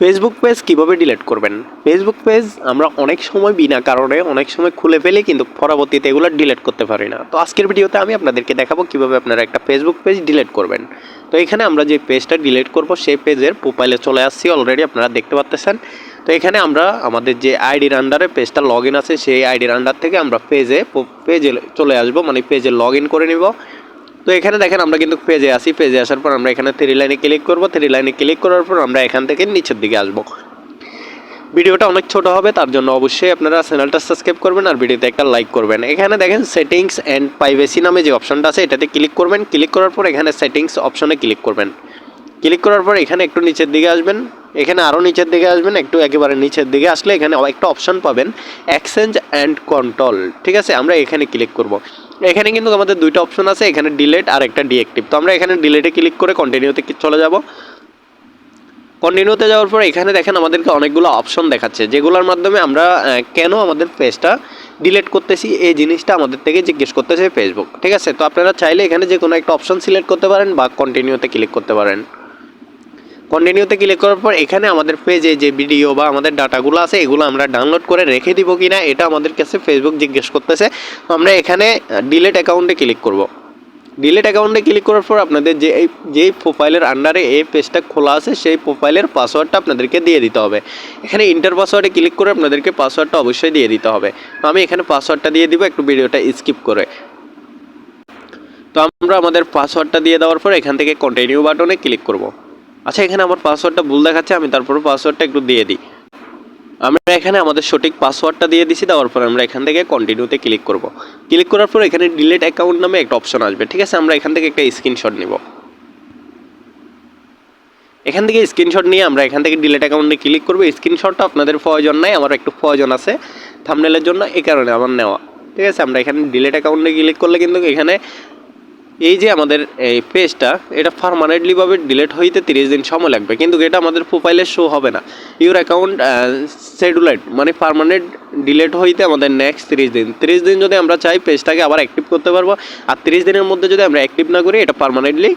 Facebook page কীভাবে delete করবেন? Facebook page আমরা অনেক সময় বিনা কারণে, অনেক সময় খুলে ফেলি কিন্তু পরবর্তীতে এগুলো ডিলিট করতে পারি না। তো আজকের ভিডিওতে আমি আপনাদেরকে দেখাবো কীভাবে আপনারা একটা ফেসবুক পেজ ডিলিট করবেন। তো এখানে আমরা যে পেজটা ডিলিট করব, সেই পেজের প্রোফাইলে চলে আসছি অলরেডি আপনারা দেখতে পাচ্ছেন তো এখানে আমরা আমাদের যে আইডির আন্ডারে পেজটা লগ আছে, সেই আইডির আন্ডার থেকে আমরা পেজে পেজে চলে আসব মানে পেজে লগ করে নিব। তো এখানে দেখেন আমরা কিন্তু পেজে আসি পেজে আসার পর আমরা এখানে থ্রি লাইনে ক্লিক করব। থ্রি লাইনে ক্লিক করার পর আমরা এখান থেকে নিচের দিকে আসব। ভিডিওটা অনেক ছোট হবে, তার জন্য অবশ্যই আপনারা চ্যানেলটা সাবস্ক্রাইব করবেন আর ভিডিওতে একটা লাইক করবেন। এখানে দেখেন সেটিংস অ্যান্ড প্রাইভেসি নামে যে অপশনটা আছে, এটাতে ক্লিক করবেন। ক্লিক করার পর এখানে সেটিংস অপশনে ক্লিক করবেন। ক্লিক করার পর এখানে একটু নিচের দিকে আসবেন। এখানে আরও নিচের দিকে আসবেন, একটু একেবারে নিচের দিকে আসলে এখানে একটা অপশন পাবেন এক্সচেঞ্জ অ্যান্ড কন্ট্রোল ঠিক আছে? আমরা এখানে ক্লিক করব। এখানে কিন্তু আমাদের দুইটা অপশন আছে, এখানে ডিলেট আর একটা ডিএক্টিভ তো আমরা এখানে ডিলেটে ক্লিক করে কন্টিনিউতে চলে যাব। কন্টিনিউতে যাওয়ার পর এখানে দেখেন আমাদেরকে অনেকগুলো অপশন দেখাচ্ছে, যেগুলোর মাধ্যমে আমরা কেন আমাদের পেজটা ডিলেট করতেছি, এই জিনিসটা আমাদের থেকে জিজ্ঞেস করতেছে ফেসবুক ঠিক আছে? তো আপনারা চাইলে এখানে যে কোনো একটা অপশন সিলেক্ট করতে পারেন বা কন্টিনিউতে ক্লিক করতে পারেন। কন্টিনিউতে ক্লিক করার পর এখানে আমাদের পেজে যে ভিডিও বা আমাদের ডাটাগুলো আছে, এগুলো আমরা ডাউনলোড করে রেখে দিব কি না এটা আমাদের কাছে ফেসবুক জিজ্ঞেস করতেছে। তো আমরা এখানে ডিলেট অ্যাকাউন্টে ক্লিক করব। ডিলেট অ্যাকাউন্টে ক্লিক করার পর আপনাদের যে, এই, যেই প্রোফাইলের আন্ডারে এই পেজটা খোলা আছে, সেই প্রোফাইলের পাসওয়ার্ডটা আপনাদেরকে দিয়ে দিতে হবে। এখানে ইন্টার পাসওয়ার্ডে ক্লিক করে আপনাদেরকে পাসওয়ার্ডটা অবশ্যই দিয়ে দিতে হবে। আমি এখানে পাসওয়ার্ডটা দিয়ে দিব, একটু ভিডিওটা স্কিপ করে। তো আমরা আমাদের পাসওয়ার্ডটা দিয়ে দেওয়ার পর এখান থেকে কন্টিনিউ বাটনে ক্লিক করব। আচ্ছা এখানে আমার পাসওয়ার্ডটা ভুল দেখাচ্ছে, আমি তারপরে পাসওয়ার্ডটা একটু দিয়ে দিই। আমরা এখানে আমাদের সঠিক পাসওয়ার্ডটা দিয়ে দিছি, দেওয়ার পর আমরা এখান থেকে কন্টিনিউতে ক্লিক করব। ক্লিক করার পর এখানে ডিলেট অ্যাকাউন্ট নামে একটা অপশন আসবে, ঠিক আছে? আমরা এখান থেকে একটা স্ক্রিনশট নিব। এখান থেকে স্ক্রিনশট নিয়ে আমরা এখান থেকে ডিলেট অ্যাকাউন্টে ক্লিক করব। স্ক্রিনশটটা আপনাদের প্রয়োজন নাই, আমার একটু প্রয়োজন আছে থামনেলের জন্য, এই কারণে আমার নেওয়া। ঠিক আছে? আমরা এখানে ডিলেট অ্যাকাউন্টে ক্লিক করলে কিন্তু এখানে এই যে আমাদের, এই পেজটা, এটা পারমানেন্টলিভাবে ডিলেট হইতে তিরিশ দিন সময় লাগবে। কিন্তু এটা আমাদের প্রোফাইলে শো হবে না। ইউর অ্যাকাউন্ট সেডুলাইট মানে পারমানেন্ট ডিলেট হইতে আমাদের নেক্সট তিরিশ দিন। তিরিশ দিন যদি আমরা চাই পেজটাকে আবার অ্যাক্টিভ করতে পারব, আর তিরিশ দিনের মধ্যে যদি আমরা অ্যাক্টিভ না করি, এটা পারমানেন্টলি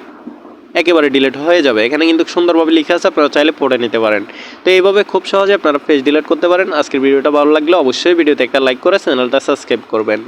একেবারে ডিলিট হয়ে যাবে। এখানে কিন্তু সুন্দরভাবে লিখে আছে, আপনারা চাইলে পড়ে নিতে পারেন। তো এইভাবে খুব সহজে আপনারা পেজ ডিলিট করতে পারেন। আজকের ভিডিওটা ভালো লাগলে অবশ্যই ভিডিওতে একটা লাইক করে চ্যানেলটা সাবস্ক্রাইব করবেন।